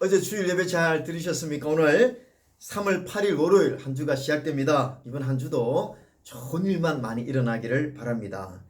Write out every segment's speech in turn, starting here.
어제 주일 예배 잘 들으셨습니까? 오늘 3월 8일 월요일 한 주가 시작됩니다. 이번 한 주도 좋은 일만 많이 일어나기를 바랍니다.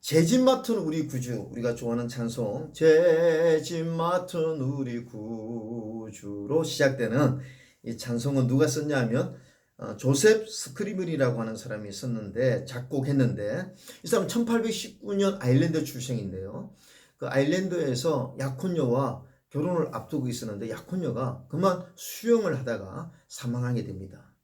제 집 맡은 우리 구주 우리가 좋아하는 찬송 제 집 맡은 우리 구주로 시작되는 이 찬송은 누가 썼냐면 어, 조셉 스크리블이라고 하는 사람이 썼는데 작곡했는데 이 사람은 1819년 아일랜드 출생인데요. 그 아일랜드에서 약혼녀와 결혼을 앞두고 있었는데 약혼녀가 그만 수영을 하다가 사망하게 됩니다.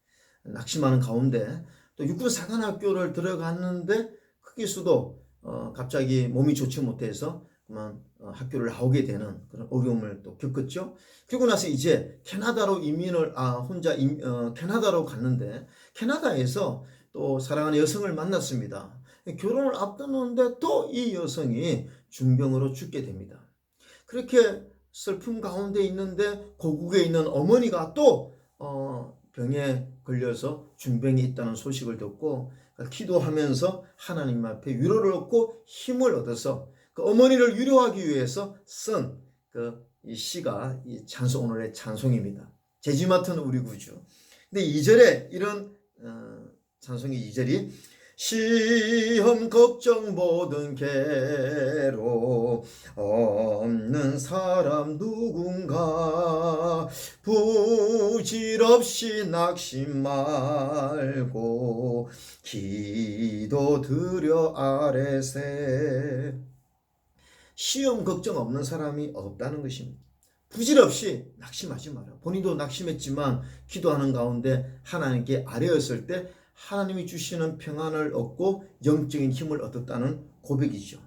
낙심하는 가운데 또 육군 사관학교를 들어갔는데 거기서도 어, 갑자기 몸이 좋지 못해서 그만 어, 학교를 나오게 되는 그런 어려움을 또 겪었죠. 그리고 나서 이제 캐나다로 이민을 아 혼자 임, 어, 캐나다로 갔는데 캐나다에서 또 사랑하는 여성을 만났습니다. 결혼을 앞두는데 또 이 여성이 중병으로 죽게 됩니다. 그렇게 슬픔 가운데 있는데 고국에 있는 어머니가 또 어, 병에 걸려서 중병이 있다는 소식을 듣고 기도하면서 하나님 앞에 위로를 얻고 힘을 얻어서 그 어머니를 위로하기 위해서 쓴그 이 시가 이 찬송 오늘의 찬송입니다. 제지 맡은 우리 구주. 근데 2절에 이런 어, 찬송의 2절이 시험 걱정 모든 괴로 없는 사람 누군가 부질없이 낙심 말고 기도 드려 아래세 시험 걱정 없는 사람이 없다는 것입니다. 부질없이 낙심하지 마라. 본인도 낙심했지만 기도하는 가운데 하나님께 아뢰었을 때 하나님이 주시는 평안을 얻고 영적인 힘을 얻었다는 고백이죠.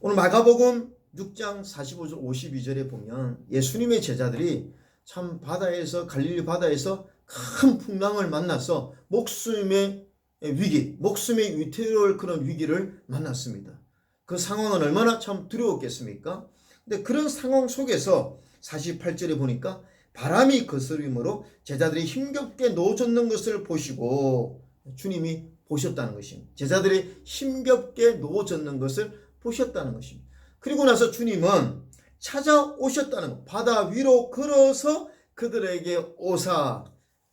오늘 마가복음 6장 45절 52절에 보면 예수님의 제자들이 참 바다에서 갈릴리 바다에서 큰 풍랑을 만나서 목숨의 위기, 목숨의 위태로울 그런 위기를 만났습니다. 그 상황은 얼마나 참 두려웠겠습니까? 근데 그런 상황 속에서 48절에 보니까 바람이 거스림으로 제자들이 힘겹게 노젓는 것을 보시고 주님이 보셨다는 것입니다. 제자들이 힘겹게 노젓는 것을 보셨다는 것입니다. 그리고 나서 주님은 찾아오셨다는 것. 바다 위로 걸어서 그들에게 오사.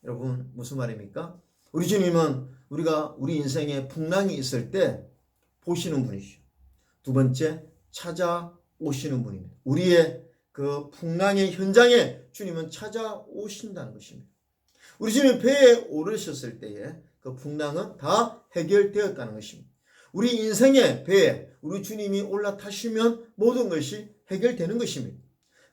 여러분 무슨 말입니까? 우리 주님은 우리가 우리 인생에 풍랑이 있을 때 보시는 분이시죠. 두 번째 찾아오시는 분입니다. 우리의 그 풍랑의 현장에 주님은 찾아오신다는 것입니다. 우리 주님 배에 오르셨을 때에 그 풍랑은 다 해결되었다는 것입니다. 우리 인생의 배에 우리 주님이 올라타시면 모든 것이 해결되는 것입니다.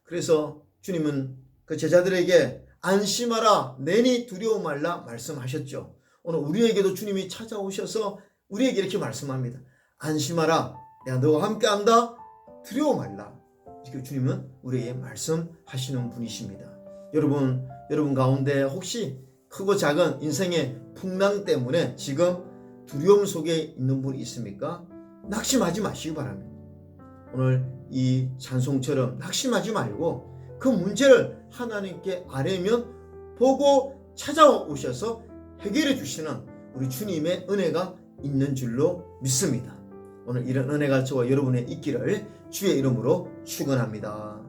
그래서 주님은 그 제자들에게 안심하라 내니 두려워 말라 말씀하셨죠. 오늘 우리에게도 주님이 찾아오셔서 우리에게 이렇게 말씀합니다. 안심하라 내가 너와 함께 한다 두려워 말라. 이렇게 주님은 우리에게 말씀하시는 분이십니다. 여러분, 여러분 가운데 혹시 크고 작은 인생의 풍랑 때문에 지금 두려움 속에 있는 분이 있습니까? 낙심하지 마시기 바랍니다. 오늘 이 찬송처럼 낙심하지 말고 그 문제를 하나님께 아뢰면 보고 찾아오셔서 해결해 주시는 우리 주님의 은혜가 있는 줄로 믿습니다. 오늘 이런 은혜가 저와 여러분의 있기를 주의 이름으로 축원합니다.